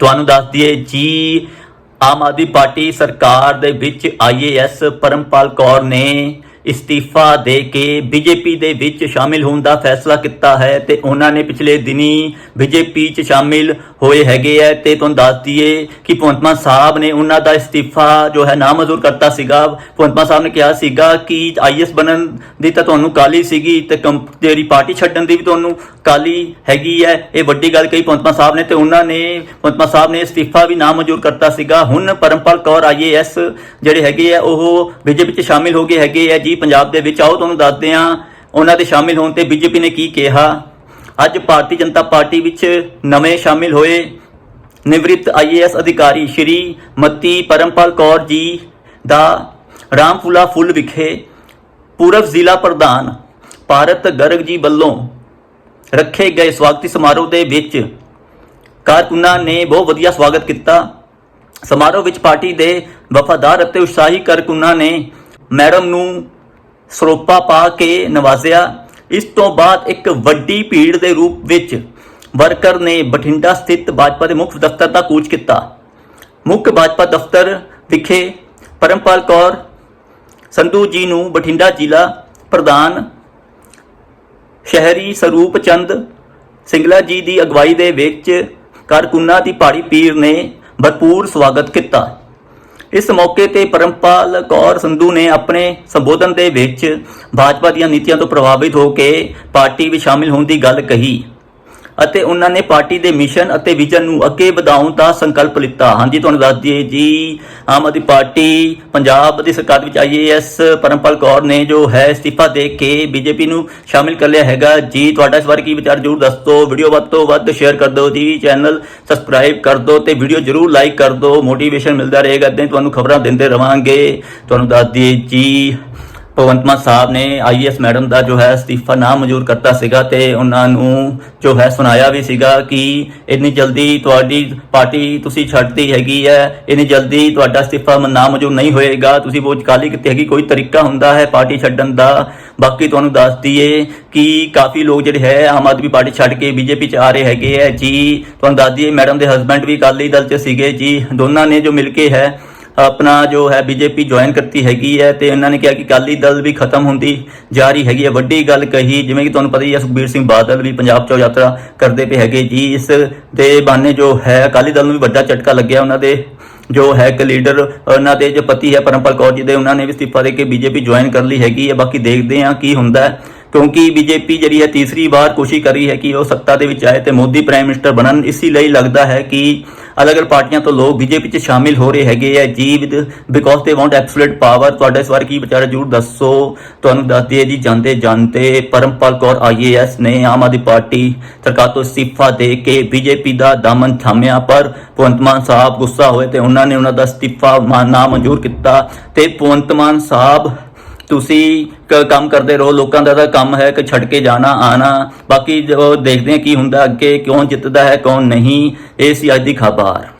ਤੁਹਾਨੂੰ ਦੱਸ ਦਈਏ ਜੀ ਆਮ ਆਦਮੀ ਪਾਰਟੀ ਸਰਕਾਰ ਦੇ ਵਿੱਚ ਆਈਏਐਸ ਪਰਮਪਾਲ ਕੌਰ ਨੇ ਇਸਤੀਫਾ ਦੇ ਕੇ ਬੀਜੇਪੀ ਦੇ ਵਿੱਚ ਸ਼ਾਮਿਲ ਹੋਣ ਦਾ ਫੈਸਲਾ ਕੀਤਾ ਹੈ ਤੇ ਉਹਨਾਂ ਨੇ ਪਿਛਲੇ ਦਿਨੀ ਬੀਜੇਪੀ 'ਚ ਸ਼ਾਮਿਲ ਹੋਏ ਹੈਗੇ ਹੈ ਤੇ ਤੁਹਾਨੂੰ ਦੱਸ ਦਈਏ ਕਿ ਭਗਵੰਤ ਸਾਹਿਬ ਨੇ ਉਹਨਾਂ ਦਾ ਇਸਤੀਫਾ ਜੋ ਹੈ ਨਾਮਜ਼ੂਰ ਕਰਤਾ ਸੀਗਾ। ਭਗਵੰਤ ਸਾਹਿਬ ਨੇ ਕਿਹਾ ਸੀਗਾ ਕਿ ਆਈਐਸ ਬਣਨ ਦੀ ਤਾਂ ਤੁਹਾਨੂੰ ਕਾਲੀ ਸੀਗੀ ਤੇ ਕੰਪ- ਤੇਰੀ ਪਾਰਟੀ ਛੱਡਣ ਦੀ ਵੀ ਤੁਹਾਨੂੰ ਕਾਲੀ ਹੈਗੀ ਹੈ ਇਹ ਵੱਡੀ ਗੱਲ ਕਹੀ ਭਗਵੰਤ ਸਾਹਿਬ ਨੇ ਤੇ ਉਹਨਾਂ ਨੇ, ਭਗਵੰਤ ਸਾਹਿਬ ਨੇ ਇਸਤੀਫਾ ਵੀ ਨਾਮਜ਼ੂਰ ਕਰਤਾ ਸੀਗਾ। ਹੁਣ ਪਰਮਪਾਲ ਕੌਰ ਆਈਏਐਸ ਜਿਹੜੇ ਹੈਗੇ ਆ ਉਹ ਬੀਜੇਪੀ 'ਚ ਸ਼ਾਮਿਲ ਹੋ ਗਏ ਹੈਗੇ ਆ ਜੀ। ਪੰਜਾਬ ਦੇ ਵਿੱਚ, ਆਓ ਤੁਹਾਨੂੰ ਦੱਸਦੇ ਆ ਉਹਨਾਂ ਦੇ ਸ਼ਾਮਿਲ ਹੋਣ ਤੇ ਬੀਜੇਪੀ ਨੇ ਕੀ ਕਿਹਾ। ਅੱਜ ਭਾਰਤੀ ਜਨਤਾ ਪਾਰਟੀ ਵਿੱਚ ਨਵੇਂ ਸ਼ਾਮਿਲ ਹੋਏ ਨਿਵ੍ਰਿਤ ਆਈਏਐਸ ਅਧਿਕਾਰੀ ਸ਼੍ਰੀ ਮਤੀ ਪਰਮਪਾਲ ਕੌਰ ਜੀ ਦਾ ਰਾਮਫੁਲਾ ਫੁੱਲ ਵਿਖੇ ਪੂਰਬ ਜ਼ਿਲ੍ਹਾ ਪ੍ਰਧਾਨ ਭਾਰਤ ਗਰਗ ਜੀ ਵੱਲੋਂ ਰੱਖੇ ਗਏ ਸਵਾਗਤੀ ਸਮਾਰੋਹ ਦੇ ਵਿੱਚ ਕਾਰਕੁਨਾਂ ਨੇ ਬਹੁਤ ਵਧੀਆ ਸਵਾਗਤ ਕੀਤਾ। ਸਮਾਰੋਹ ਵਿੱਚ ਪਾਰਟੀ ਦੇ ਵਫਾਦਾਰ ਅਤੇ ਉਤਸ਼ਾਹੀ ਕਾਰਕੁਨਾਂ ਨੇ ਮੈਡਮ ਨੂੰ ਸਰੋਪਾ ਪਾ ਕੇ ਨਵਾਜ਼ਿਆ। ਇਸ ਤੋਂ ਬਾਅਦ ਇੱਕ ਵੱਡੀ ਭੀੜ ਦੇ ਰੂਪ ਵਿੱਚ ਵਰਕਰ ਨੇ ਬਠਿੰਡਾ ਸਥਿਤ ਭਾਜਪਾ ਦੇ ਮੁੱਖ ਦਫ਼ਤਰ ਦਾ ਕੂਚ ਕੀਤਾ। ਮੁੱਖ ਭਾਜਪਾ ਦਫ਼ਤਰ ਵਿਖੇ ਪਰਮਪਾਲ ਕੌਰ ਸੰਧੂ ਜੀ ਨੂੰ ਬਠਿੰਡਾ ਜ਼ਿਲ੍ਹਾ ਪ੍ਰਧਾਨ ਸ਼ਹਿਰੀ ਸਰੂਪ ਚੰਦ ਸਿੰਗਲਾ ਜੀ ਦੀ ਅਗਵਾਈ ਦੇ ਵਿੱਚ ਕਾਰਕੁਨਾਂ ਦੀ ਪਹਾੜੀ ਪੀਰ ਨੇ ਭਰਪੂਰ ਸਵਾਗਤ ਕੀਤਾ। ਇਸ ਮੌਕੇ ਤੇ ਪਰਮਪਾਲ ਕੌਰ ਸੰਧੂ ਨੇ ਆਪਣੇ ਸੰਬੋਧਨ ਦੇ ਵਿੱਚ ਭਾਜਪਾ ਦੀਆਂ ਨੀਤੀਆਂ ਤੋਂ ਪ੍ਰਭਾਵਿਤ ਹੋ ਕੇ ਪਾਰਟੀ ਵਿੱਚ ਸ਼ਾਮਿਲ ਹੋਣ ਦੀ ਗੱਲ ਕਹੀ। ਅਤੇ ਉਹਨਾਂ ਨੇ ਪਾਰਟੀ ਦੇ ਮਿਸ਼ਨ ਅਤੇ ਵਿਜ਼ਨ ਨੂੰ ਅੱਗੇ ਵਧਾਉਣ ਦਾ ਸੰਕਲਪ ਲਿੱਤਾ। ਹਾਂਜੀ, ਤੁਹਾਨੂੰ ਦੱਸ ਦਈਏ ਜੀ, ਆਮ ਆਦਮੀ ਪਾਰਟੀ ਪੰਜਾਬ ਦੀ ਸਰਕਾਰ ਵਿੱਚ ਆਈਏਐਸ ਪਰਮਪਾਲ ਕੌਰ ਨੇ ਜੋ ਹੈ ਅਸਤੀਫਾ ਦੇ ਕੇ ਬੀਜੇਪੀ ਨੂੰ ਸ਼ਾਮਿਲ ਕਰ ਲਿਆ ਹੈਗਾ। ਜੀ, ਤੁਹਾਡਾ ਇਸ ਬਾਰੇ ਕੀ ਵਿਚਾਰ ਜਰੂਰ ਦੱਸ। ਦੱਸੋ ਵੀਡੀਓ ਵੱਧ ਤੋਂ ਵੱਧ ਸ਼ੇਅਰ ਕਰ ਦਿਓ ਜੀ, ਚੈਨਲ ਸਬਸਕ੍ਰਾਈਬ ਕਰ ਦਿਓ ਤੇ ਵੀਡੀਓ ਜਰੂਰ ਲਾਈਕ ਕਰ ਦਿਓ। ਮੋਟੀਵੇਸ਼ਨ ਮਿਲਦਾ ਰਹੇਗਾ ਇਦਾਂ ਹੀ ਤੁਹਾਨੂੰ ਖਬਰਾਂ ਦਿੰਦੇ ਰਵਾਂਗੇ। ਤੁਹਾਨੂੰ ਦੱਸ ਦਈਏ ਜੀ ਭਗਵੰਤ ਮਾਨ ਸਾਹਿਬ ਨੇ ਆਈਐਸ ਮੈਡਮ ਦਾ ਜੋ ਹੈ ਅਸਤੀਫਾ ਨਾ ਮਨਜ਼ੂਰ ਕਰਤਾ ਸੀਗਾ ਤੇ ਉਹਨਾਂ ਨੂੰ ਜੋ ਹੈ ਸੁਣਾਇਆ ਵੀ ਸੀਗਾ ਕਿ ਇੰਨੀ ਜਲਦੀ ਤੁਹਾਡੀ ਪਾਰਟੀ ਤੁਸੀਂ ਛੱਡਦੀ ਹੈਗੀ ਹੈ, ਇੰਨੀ ਜਲਦੀ ਤੁਹਾਡਾ ਅਸਤੀਫਾ ਨਾ ਮਨਜ਼ੂਰ ਨਹੀਂ ਹੋਏਗਾ, ਤੁਸੀਂ ਬਹੁਤ ਕਾਲੀ ਕੀਤੀ ਹੈਗੀ, ਕੋਈ ਤਰੀਕਾ ਹੁੰਦਾ ਹੈ ਪਾਰਟੀ ਛੱਡਣ ਦਾ? ਬਾਕੀ ਤੁਹਾਨੂੰ ਦੱਸ ਦਈਏ ਕਿ ਕਾਫੀ ਲੋਕ ਜਿਹੜੇ ਹੈ, ਆਮ ਆਦਮੀ ਪਾਰਟੀ ਛੱਡ ਕੇ ਬੀਜੇਪੀ ਚ ਆ ਰਹੇ ਹੈਗੇ ਹੈ। ਜੀ, ਤੁਹਾਨੂੰ ਦੱਸ ਦਈਏ, ਮੈਡਮ ਦੇ ਹਸਬੰਡ ਵੀ ਅਕਾਲੀ ਦਲ ਚ ਸੀਗੇ। ਜੀ, ਦੋਨਾਂ ਨੇ ਜੋ ਮਿਲ ਕੇ ਹੈ ਆਪਣਾ ਜੋ ਹੈ ਬੀਜੇਪੀ ਜੁਆਇਨ ਕਰਤੀ ਹੈਗੀ ਹੈ ਤੇ ਇਹਨਾਂ ਨੇ ਕਿਹਾ ਕਿ ਅਕਾਲੀ ਦਲ ਵੀ ਖਤਮ ਹੁੰਦੀ ਜਾ ਰਹੀ ਹੈਗੀ ਹੈ। ਵੱਡੀ ਗੱਲ ਕਹੀ, ਜਿਵੇਂ ਕਿ ਤੁਹਾਨੂੰ ਪਤਾ ਹੀ ਹੈ, ਸੁਖਬੀਰ ਸਿੰਘ ਬਾਦਲ ਵੀ ਪੰਜਾਬ ਚੋਂ ਯਾਤਰਾ ਕਰਦੇ ਪਏ ਹੈਗੇ ਜੀ। ਇਸ ਦੇ ਬਾਨੇ ਜੋ ਹੈ, ਅਕਾਲੀ ਦਲ ਨੂੰ ਵੀ ਵੱਡਾ ਝਟਕਾ ਲੱਗਿਆ ਉਹਨਾਂ ਦੇ। ਜੋ ਹੈ ਇੱਕ ਲੀਡਰ, ਉਹਨਾਂ ਦੇ ਜੋ ਪਤੀ ਹੈ ਪਰਮਪਾਲ ਕੌਰ ਜੀ ਦੇ, ਉਹਨਾਂ ਨੇ ਵੀ ਅਸਤੀਫਾ ਦੇ ਕੇ ਬੀਜੇਪੀ ਜੁਆਇਨ ਕਰ ਲਈ ਹੈਗੀ ਹੈ। ਬਾਕੀ ਦੇਖਦੇ ਹਾਂ ਕੀ ਹੁੰਦਾ ਹੈ। ਕਿਉਂਕਿ ਬੀਜੇਪੀ ਜਿਹੜੀ ਹੈ ਤੀਸਰੀ ਵਾਰ ਕੋਸ਼ਿਸ਼ ਕਰ ਰਹੀ ਹੈ ਕਿ ਉਹ ਸੱਤਾ ਦੇ ਵਿੱਚ ਆਏ ਤੇ ਮੋਦੀ ਪ੍ਰਾਈਮ ਮਿਨਿਸਟਰ ਬਣਨ। ਇਸੇ ਲਈ ਲੱਗਦਾ ਹੈ ਕਿ ਅਲੱਗ-ਅਲੱਗ ਪਾਰਟੀਆਂ ਤੋਂ ਲੋਕ ਬੀਜੇਪੀ 'ਚ ਸ਼ਾਮਿਲ ਹੋ ਰਹੇ ਹੈਗੇ ਆ। ਜੀ with because they want absolute power ਤੁਹਾਡਾ ਇਸ ਵਾਰ ਕੀ ਵਿਚਾਰ ਜਰੂਰ ਦੱਸੋ। ਤੁਹਾਨੂੰ ਦੱਸਦੀ ਹੈ ਜੀ, ਜਾਂਦੇ ਜਾਂਦੇ ਪਰਮਪਾਲ ਕੌਰ ਆਈਏਐਸ ਨੇ ਆਮ ਆਦਮੀ ਪਾਰਟੀ ਸਰਕਾਰ ਤੋਂ ਅਸਤੀਫਾ ਦੇ ਕੇ ਬੀਜੇਪੀ ਦਾ ਦਮਨ ਥਾਮਿਆ, ਪਰ ਭਗਵੰਤ ਮਾਨ ਸਾਹਿਬ ਗੁੱਸਾ ਹੋਏ ਤੇ ਉਹਨਾਂ ਨੇ ਉਹਨਾਂ ਦਾ ਅਸਤੀਫਾ ਮਾ- ਨਾ ਮਨਜ਼ੂਰ ਕੀਤਾ ਤੇ ਭਗਵੰਤ ਮਾਨ ਸਾਹਿਬ ਤੁਸੀਂ ਕ- ਕੰਮ ਕਰਦੇ ਰਹੋ, ਲੋਕਾਂ ਦਾ ਤਾਂ ਕੰਮ ਹੈ ਕਿ ਛੱਡ ਕੇ ਜਾਣਾ, ਆਣਾ। ਬਾਕੀ ਜੋ ਦੇਖਦੇ ਹਾਂ ਕੀ ਹੁੰਦਾ, ਅੱਗੇ ਕਿਉਂ ਜਿੱਤਦਾ ਹੈ, ਕੌਣ ਨਹੀਂ, ਇਹ ਸੀ ਅੱਜ ਦੀ ਖਬਰ।